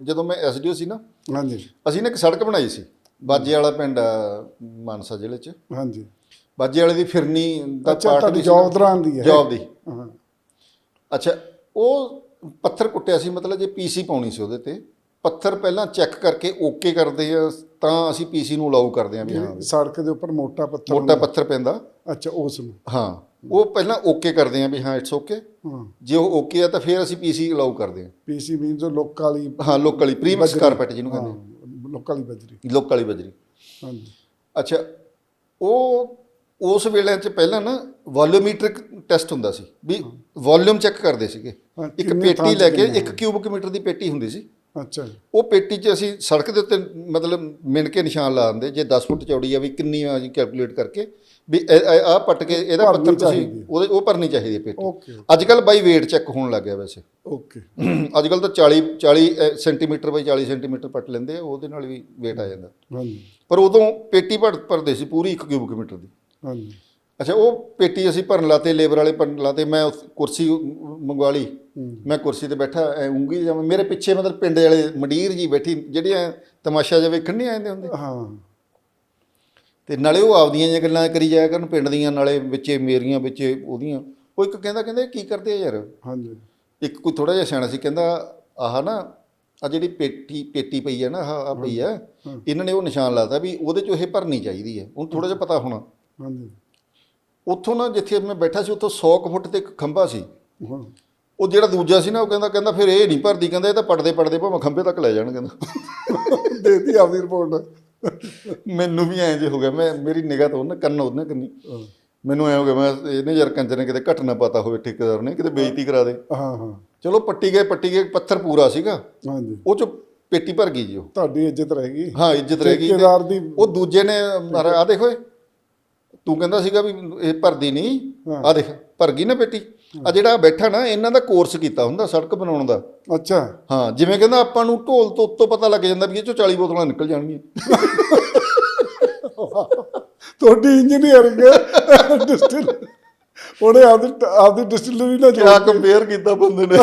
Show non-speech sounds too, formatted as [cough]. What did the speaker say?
ਜਦੋਂ ਮੈਂ ਐਸਡੀਓ ਸੀ ਨਾ ਹਾਂਜੀ। ਅਸੀਂ ਨਾ ਇੱਕ ਸੜਕ ਬਣਾਈ ਸੀ ਬਾਜੇ ਵਾਲਾ ਪਿੰਡ ਆ, ਮਾਨਸਾ ਜ਼ਿਲ੍ਹੇ 'ਚ। ਹਾਂਜੀ। ਬਾਜੇ ਵਾਲੇ ਦੀ ਫਿਰਨੀ ਦਾ ਅੱਛਾ ਤੁਹਾਡੀ ਸੀ ਨਾ। ਜੌਬ ਦੌਰਾਨ ਦੀ ਹੈ। ਜੌਬ ਦੀ। ਹਾਂ। ਅੱਛਾ ਉਹ ਪੱਥਰ ਕੁੱਟਿਆ ਸੀ ਮਤਲਬ ਜੇ ਪੀਸੀ ਪਾਉਣੀ ਸੀ ਉਹਦੇ ਤੇ। ਪੱਥਰ ਪਹਿਲਾਂ ਚੈੱਕ ਕਰਕੇ ਓਕੇ ਕਰਦੇ ਆ ਤਾਂ ਅਸੀਂ ਪੀਸੀ ਨੂੰ ਅਲਾਉ ਕਰਦੇ ਆ ਵੀ ਹਾਂ ਸੜਕ ਦੇ ਉੱਪਰ ਮੋਟਾ ਪੱਥਰ ਮੋਟਾ ਪੱਥਰ ਪੈਂਦਾ। ਅੱਛਾ ਉਸ ਨੂੰ। ਹਾਂ। ਉਹ ਪਹਿਲਾਂ ਓਕੇ ਕਰਦੇ ਆ ਵੀ ਹਾਂ ਇਟਸ ਓਕੇ ਜੇ ਉਹ ਓਕੇ ਆ ਤਾਂ ਫਿਰ ਅਸੀਂ ਪੀਸੀ ਅਲਾਉ ਕਰਦੇ ਆ ਪੀਸੀ ਮੀਨਸ ਲੋਕ ਵਾਲੀ ਹਾਂ ਲੋਕਲੀ ਪ੍ਰੀਮਿਕਸ ਕਾਰਪੈਟ ਜਿਹਨੂੰ ਕਹਿੰਦੇ ਲੋਕ ਵਾਲੀ ਬਜਰੀ। ਲੋਕ ਵਾਲੀ ਬਜਰੀ। ਹਾਂਜੀ। ਅੱਛਾ ਉਹ ਉਸ ਵੇਲੇ ਚ ਪਹਿਲਾਂ ਨਾ ਵੋਲਿਊਮੀਟ੍ਰਿਕ ਟੈਸਟ ਹੁੰਦਾ ਸੀ ਵੀ ਵੋਲਿਊਮ ਚੈੱਕ ਕਰਦੇ ਸੀਗੇ। ਇੱਕ ਪੇਟੀ ਲੈ ਕੇ ਇੱਕ ਕਿਊਬਿਕ ਮੀਟਰ ਦੀ ਪੇਟੀ ਹੁੰਦੀ ਸੀ। ਅੱਛਾ ਜੀ। ਉਹ ਪੇਟੀ 'ਚ ਅਸੀਂ ਸੜਕ ਦੇ ਉੱਤੇ ਮਤਲਬ ਮਿਣ ਕੇ ਨਿਸ਼ਾਨ ਲਾ ਦਿੰਦੇ ਜੇ 10 ਫੁੱਟ ਚੌੜੀ ਆ ਵੀ ਕਿੰਨੀ ਆ ਜੀ ਕੈਲਕੂਲੇਟ ਕਰਕੇ ਵੀ ਆ ਪੱਟ ਕੇ ਇਹਦਾ ਪੱਥਰ ਤੁਸੀਂ। ਉਹਦੇ ਉਹ ਭਰਨੀ ਚਾਹੀਦੀ ਹੈ ਪੇਟੀ। ਓਕੇ ਅੱਜ ਕੱਲ ਬਾਈ weight ਚੈੱਕ ਹੋਣ ਲੱਗ ਗਿਆ ਵੈਸੇ। ਓਕੇ। [clears throat] ਅੱਜ ਕੱਲ ਤਾਂ 40 40 ਸੈਂਟੀਮੀਟਰ ਬਾਈ 40 ਸੈਂਟੀਮੀਟਰ ਪੱਟ ਲੈਂਦੇ ਆ ਉਹਦੇ ਨਾਲ ਵੀ weight ਆ ਜਾਂਦਾ। ਹਾਂਜੀ। ਪਰ ਉਦੋਂ ਪੇਟੀ ਭਰ ਭਰਦੇ ਸੀ ਪੂਰੀ 1 ਕਿਊਬਿਕ ਮੀਟਰ ਦੀ। ਹਾਂਜੀ। ਅੱਛਾ ਉਹ ਪੇਟੀ ਅਸੀਂ ਭਰਨ ਲਾਤੇ ਲੇਬਰ ਵਾਲੇ ਭਰਨ ਲਾਤੇ ਮੈਂ ਉਸ ਕੁਰਸੀ ਮੰਗਵਾ ਲਈ। ਮੈਂ ਕੁਰਸੀ ਤੇ ਬੈਠਾ ਐ ਉਂਗੀ ਜਾਂ ਮੇਰੇ ਪਿੱਛੇ ਮਤਲਬ ਪਿੰਡ ਵਾਲੇ ਮੰਡੀਰ ਜੀ ਬੈਠੀ ਜਿਹੜੀਆਂ ਤਮਾਸ਼ਾ ਜਿਹਾ ਵੇਖਣ ਨਹੀਂ ਆਉਂਦੇ ਹੁੰਦੇ ਹਾਂ। ਤੇ ਨਾਲੇ ਉਹ ਆਪਦੀਆਂ ਜਿਹੀਆਂ ਗੱਲਾਂ ਕਰੀ ਜਾਇਆ ਕਰਨ ਪਿੰਡ ਦੀਆਂ ਨਾਲੇ ਵਿੱਚੇ ਮੇਰੀਆਂ ਵਿੱਚੇ ਉਹਦੀਆਂ। ਉਹ ਇੱਕ ਕਹਿੰਦਾ ਕਹਿੰਦਾ ਕੀ ਕਰਦੇ ਆ ਯਾਰ? ਹਾਂਜੀ। ਇੱਕ ਕੋਈ ਥੋੜਾ ਜਿਹਾ ਸਿਆਣਾ ਸੀ ਕਹਿੰਦਾ ਆਹ ਨਾ ਆ ਜਿਹੜੀ ਪੇਟੀ ਪੇਟੀ ਪਈ ਹੈ ਨਾ ਆਹ ਆਹ ਪਈ ਹੈ। ਇਹਨਾਂ ਨੇ ਉਹ ਨਿਸ਼ਾਨ ਲਾਤਾ ਵੀ ਉਹਦੇ ਚ ਇਹ ਭਰਨੀ ਚਾਹੀਦੀ ਹੈ ਉਹਨੂੰ ਥੋੜਾ ਜਿਹਾ ਪਤਾ ਹੋਣਾ। ਹਾਂਜੀ। ਉੱਥੋਂ ਨਾ ਜਿੱਥੇ ਮੈਂ ਬੈਠਾ ਸੀ ਉੱਥੋਂ 100 ਕੁ ਫੁੱਟ ਤੇ ਇੱਕ ਖੰਭਾ ਸੀ। ਹਾਂ। ਉਹ ਜਿਹੜਾ ਦੂਜਾ ਸੀ ਨਾ ਉਹ ਕਹਿੰਦਾ ਕਹਿੰਦਾ ਫਿਰ ਇਹ ਨਹੀਂ ਭਰਦੀ ਕਹਿੰਦਾ ਇਹ ਤਾਂ ਪੜਦੇ ਪੜਦੇ ਭਾਵੇਂ ਖੰਭੇ ਤੱਕ ਲੈ ਜਾਣ ਕਹਿੰਦਾ। ਦੇਤੀ ਆਪਦੀ ਰਿਪੋਰਟ ਮੈਨੂੰ ਵੀ ਐਂ ਜੇ ਹੋ ਗਿਆ ਮੈਂ ਮੇਰੀ ਨਿਗਾਹ ਤੋਂ ਨਾ ਕੰਨ ਉਹਨੇ ਕੰਨੀ। ਮੈਨੂੰ ਐ ਹੋ ਗਿਆ ਮੈਂ ਇਹਨੇ ਯਾਰ ਕੰਜਰ ਨੇ ਕਿਤੇ ਘਟਨਾ ਪਤਾ ਹੋਵੇ ਠੇਕੇਦਾਰ ਨੇ ਕਿਤੇ ਬੇਇੱਜ਼ਤੀ ਕਰਾ ਦੇ। ਹਾਂ ਹਾਂ। ਚਲੋ ਪੱਟੀ ਗਏ ਪੱਟੀ ਗਏ ਪੱਥਰ ਪੂਰਾ ਸੀਗਾ। ਹਾਂਜੀ। ਉਹ ਚ ਪੇਟੀ ਭਰ ਗਈ ਜੀ ਉਹ। ਤੁਹਾਡੀ ਇੱਜ਼ਤ ਰਹੇਗੀ ਹਾਂ ਇੱਜ਼ਤ ਰਹਿ ਗਈ ਠੇਕੇਦਾਰ ਦੀ ਉਹ ਦੂਜੇ ਨੇ ਆ ਦੇਖ ਤੂੰ ਕਹਿੰਦਾ ਸੀਗਾ ਵੀ ਇਹ ਭਰਦੀ ਨਹੀਂ। ਆ ਦੇਖ ਭਰ ਗਈ ਨਾ ਪੇਟੀ। ਆ ਜਿਹੜਾ ਬੈਠਾ ਨਾ ਇਹਨਾਂ ਦਾ ਕੋਰਸ ਕੀਤਾ ਹੁੰਦਾ ਸੜਕ ਬਣਾਉਣ ਦਾ। ਅੱਛਾ। ਹਾਂ ਜਿਵੇਂ ਕਹਿੰਦਾ ਆਪਾਂ ਨੂੰ ਢੋਲ ਤੋਂ ਉੱਤੋਂ ਪਤਾ ਲੱਗ ਜਾਂਦਾ ਵੀ ਇਹ ਚੋਂ 40 ਬੋਤਲਾਂ ਨਿਕਲ ਜਾਣਗੀਆਂ। ਤੁਹਾਡੀ ਇੰਜੀਨੀਅਰਿੰਗ ਡਿਸਟਿਲ ਉਹਨੇ ਆਪਦੀ ਆਪਦੀ ਡਿਸਟਿਲਰੀ ਨਾਲ ਕਿਆ ਕੰਪੇਅਰ ਕੀਤਾ ਬੰਦੇ ਨੇ।